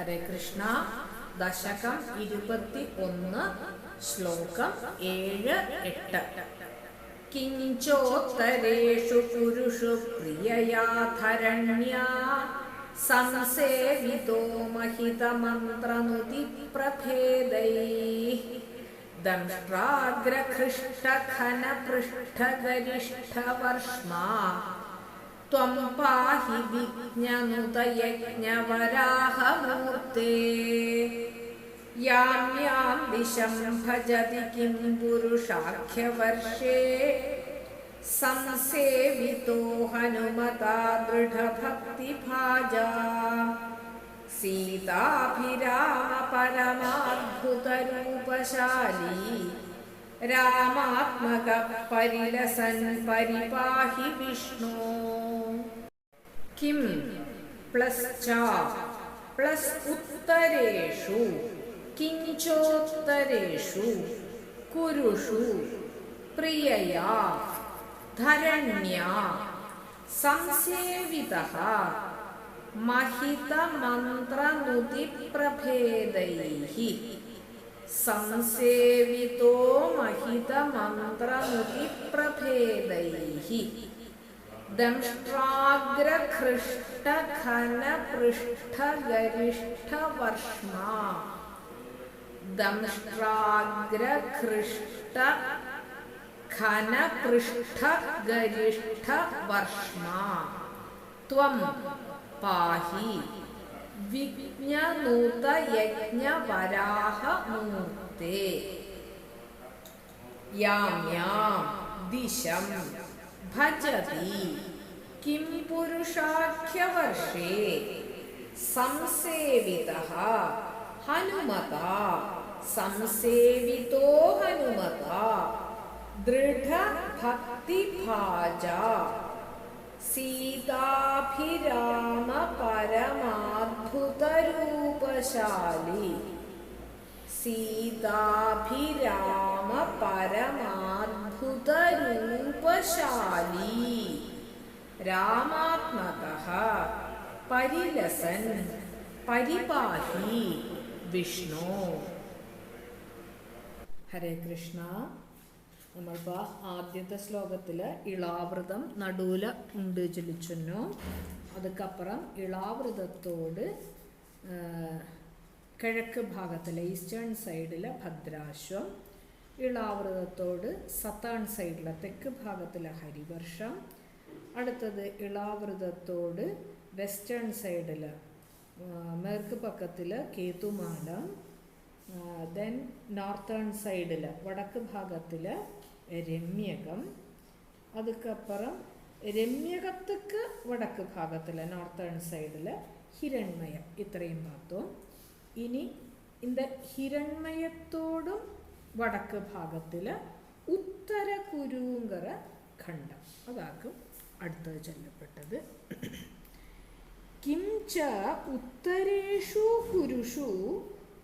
ഹരേ കൃഷ്ണ. ദശകം ഇരുപത്തി ഒന്ന് ശ്ലോകം ഏഴ് എട്ട്. കിഞ്ചോത്തരേഷു പുരുഷു പ്രിയയാ ധരണ്യ സംസേവിതോ മഹിതമന്ത്രനുതി പ്രഭേദൈ ദംഷ്ട്രാഗ്രഹൃഷ്ടഖന പൃഷ്ഠഗരിഷ്ഠവർഷ്മാ त्वं पाहि विज्ञनुतयज्ञवराहमूर्ते यां यां दिशं भजति किं पुरुषाख्यवर्षे संसेवितो हनुमता दृढभक्तिभाजा सीताभिरामपरमाद्भुतरूपशाली रामात्मकः परिलसन् परिपाहि विष्णो किं प्लस् च प्लस् उत्तरेषु किञ्चोत्तरेषु कुरुषु प्रियया धरण्या संसेवितः महितमन्त्रनुतिप्रभेदैः संसेवितो महितमन्त्रनुतिप्रभेदैः दंष्ट्राग्रखृष्टघनपृष्ठगरिष्ठवर्ष्मा दंष्ट्राग्रखृष्ट घनपृष्ठगरिष्ठवर्ष्मा त्वं पाहि विज्ञनूतयज्ञवराहमूर्ते यां यां दिशं भजति। किं पुरुषाख्यवर्षे संसेवितः हनुमता? संसेवितो हनुमता। दृढभक्तिभाजा। सीताभिरामपरमाद्भुतरूपशाली। രാമ പരമാത്ഭുതരൂപശാലീ രാമാത്മക പരിലസൻ പരിപാഹി വിഷ്ണു. ഹരേ കൃഷ്ണ. നമ്മളിപ്പോൾ ആദ്യത്തെ ശ്ലോകത്തിൽ ഇളാവൃതം നടുവില ഉണ്ട് ചൊല്ലിച്ചൊന്നു അതുക്കപ്പുറം ഇളാവൃതത്തോട് കിഴക്ക് ഭാഗത്തിലെ ഈസ്റ്റേൺ സൈഡിലെ ഭദ്രാശ്വം ഇളാവൃതത്തോട് സത്താൺ സൈഡിലെ തെക്ക് ഭാഗത്തിലെ ഹരിവർഷം. അടുത്തത് ഇളാവൃതത്തോട് വെസ്റ്റേൺ സൈഡിൽ മേർക്ക് പക്കത്തിൽ കേതുമാല. ദെൻ നോർത്തേൺ സൈഡിൽ വടക്ക് ഭാഗത്തിൽ രമ്യകം. അതുക്കപ്പുറം രമ്യകത്തേക്ക് വടക്ക് ഭാഗത്തിൽ നോർത്തേൺ സൈഡിൽ ഹിരൺമയം. ഇത്രയും ഭാഗത്തും ഇനി இந்த ഹിരൺമയത്തോടും വടക്ക് ഭാഗത്തിൽ ഉത്തര കുരുങ്കര ഖണ്ഡം. അതാക്കും അടുത്തത് ചൊല്ലപ്പെട്ടത്. കിം ച ഉത്തരേഷു കുരുഷു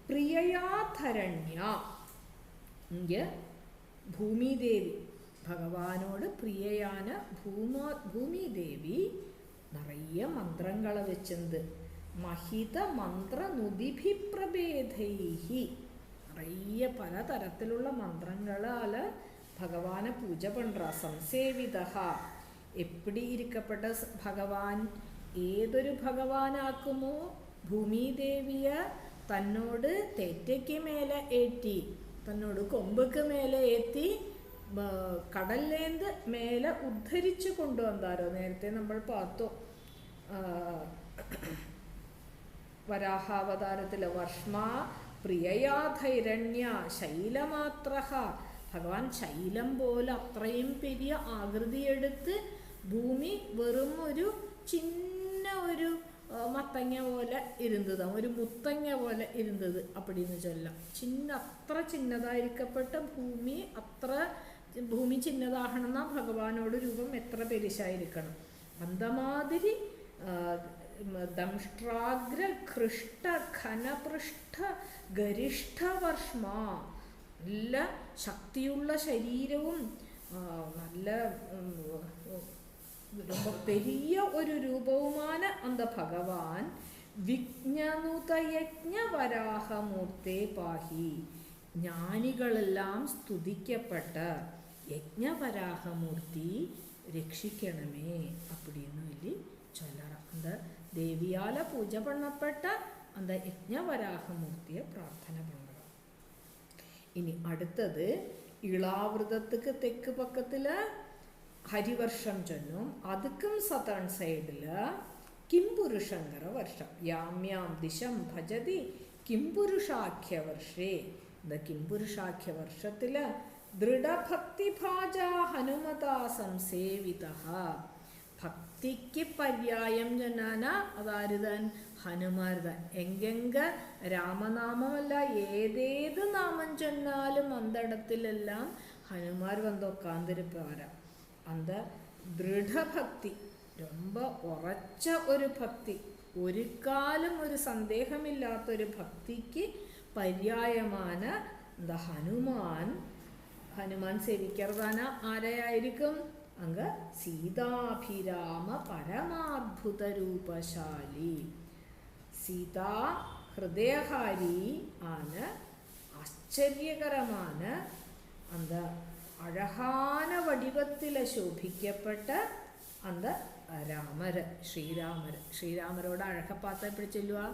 പ്രിയയാധരണ്യ. ഇങ്ങ് ഭൂമിദേവി. ഭഗവാനോട് പ്രിയയാന ഭൂമോ ഭൂമിദേവി നിറയെ മന്ത്രങ്ങളെ വെച്ചത് മഹിത മന്ത്ര നുതിഭിപ്രഭേദൈഹി നിറയെ പലതരത്തിലുള്ള മന്ത്രങ്ങളാൽ ഭഗവാനെ പൂജ പണ്ട സംസേവിത എപ്പിടി ഇരിക്കപ്പെട്ട ഭഗവാൻ ഏതൊരു ഭഗവാനാക്കുമോ ഭൂമിദേവിയ തന്നോട് തെറ്റയ്ക്ക് മേലെ ഏറ്റി തന്നോട് കൊമ്പക്ക് മേലെ ഏറ്റി കടലിലേന്ത് മേലെ ഉദ്ധരിച്ചു കൊണ്ടുവന്നാരോ? നേരത്തെ നമ്മൾ പാത്തു വരാഹാവതാരത്തിൽ വർഷ്മ പ്രിയയാധൈരണ്യ ശൈലമാത്ര ഭഗവാൻ ശൈലം പോലെ അത്രയും പെരിയ ആകൃതിയെടുത്ത് ഭൂമി വെറും ഒരു ചിന്ന ഒരു മത്തങ്ങ പോലെ ഇരുന്നതാണ് ഒരു മുത്തങ്ങ പോലെ ഇരുന്നത് അപ്പടിന്ന് ചൊല്ലാം. ചിന്ന അത്ര ചിന്നതായിരിക്കപ്പെട്ട ഭൂമി അത്ര ഭൂമി ചിന്നതാകണമെന്ന ഭഗവാനോട് രൂപം എത്ര പെരിശായിരിക്കണം. അന്തമാതിരി ദംഷ്ട്രാഗ്ര ഘൃഷ്ട ഘനപൃഷ്ഠ ഗരിഷ്ഠവർഷ്മ നല്ല ശക്തിയുള്ള ശരീരവും നല്ല ரொம்ப பெரிய ஒரு ரூபவுமான அந்த பகவான் വിജ്ഞനുതയജ്ഞവരാഹമൂർത്തേ പാഹി ജ്ഞാനികളെല്ലാം സ്തുതിക്കപ്പെട്ട യജ്ഞവരാഹമൂർത്തി രക്ഷിക്കണമേ அப்படின்னு சொல்லி ചൊല്ലണം ദേവിയാല പൂജ പണപ്പെട്ട അന്ത യജ്ഞവരാഹമൂർത്തിയെ പ്രാർത്ഥന പണക ഇനി അടുത്തത് ഇളാവൃതത്തുക്ക് തെക്ക് പക്കത്തിൽ ഹരിവർഷം ചൊല്ലും. അതുക്കും സതൺ സൈഡിൽ കിംപുരുഷങ്കര വർഷം. യാമ്യാം ദിശം ഭജതി കിംപുരുഷാഖ്യവർഷേ ഇത് കിംപുരുഷാഖ്യവർഷത്തിൽ ദൃഢഭക്തിഭാജാ ഹനുമതാ സംസേവിത. ഭക്തി ഭക്തിക്ക് പര്യായം ചൊന്നാന അതാരുതൻ ഹനുമാരുതൻ എങ്കെങ്ക രാമനാമമല്ല ഏതേത് നാമം ചൊന്നാലും അന്തടത്തിലെല്ലാം ഹനുമാർ വന്ന് ഉക്കാന്തിരിപ്പാരാ அந்த ദൃഢഭക്തി ரொம்ப ഉറച്ച ഒരു ഭക്തി ഒരു കാലം ഒരു സന്ദേഹമില്ലാത്തൊരു ഭക്തിക്ക് പര്യായമാണ് എന്താ ഹനുമാൻ ഹനുമാൻ സേവിക്കറുതാന ആരെയായിരിക്കും അങ്ങ് സീതാഭിരാമ പരമാത്ഭുത രൂപശാലി സീതാ ഹൃദയഹാരി ആണ് ആശ്ചര്യകരമാണ് அந்த அழகான வடிவத்தில் சோபிக்கப்பட்ட அந்த ராமர் ஸ்ரீராமர் ஸ்ரீராமரோட அழகை பார்த்தா எப்படி சொல்லுவா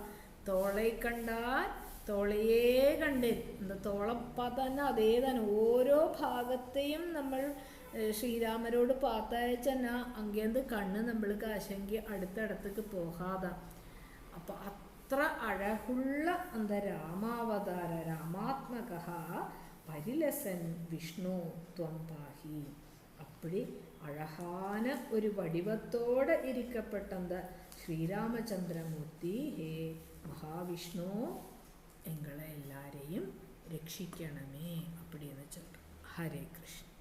തോളെ കണ്ടാൽ തോളയേ കണ്ടേൻ എന്താ തോളെ பார்த்தான்னா അതേ തന്നെ ഓരോ ഭാഗത്തെയും നമ്മൾ ഏഹ്, ശ്രീരാമരോട് പാത്തയച്ചെന്നാ. അങ്ങേന്ത് കണ്ണ് നമ്മൾക്ക് ആശങ്കി അടുത്തടത്തേക്ക് പോകാതെ. അപ്പൊ അത്ര അഴകുള്ള അന്ത രാമാവതാര രാമാത്മക പരിലസൻ വിഷ്ണു ത്വം പാഹി. അപ്പടി അഴഹാന ഒരു വടിവത്തോടെ ഇരിക്കപ്പെട്ടന്ത ശ്രീരാമചന്ദ്രമൂർത്തി ഹേ മഹാവിഷ്ണു എങ്ങളെ എല്ലാരെയും രക്ഷിക്കണമേ അപ്പടിയെന്ന് ചൊല്ലും. ഹരേ കൃഷ്ണ.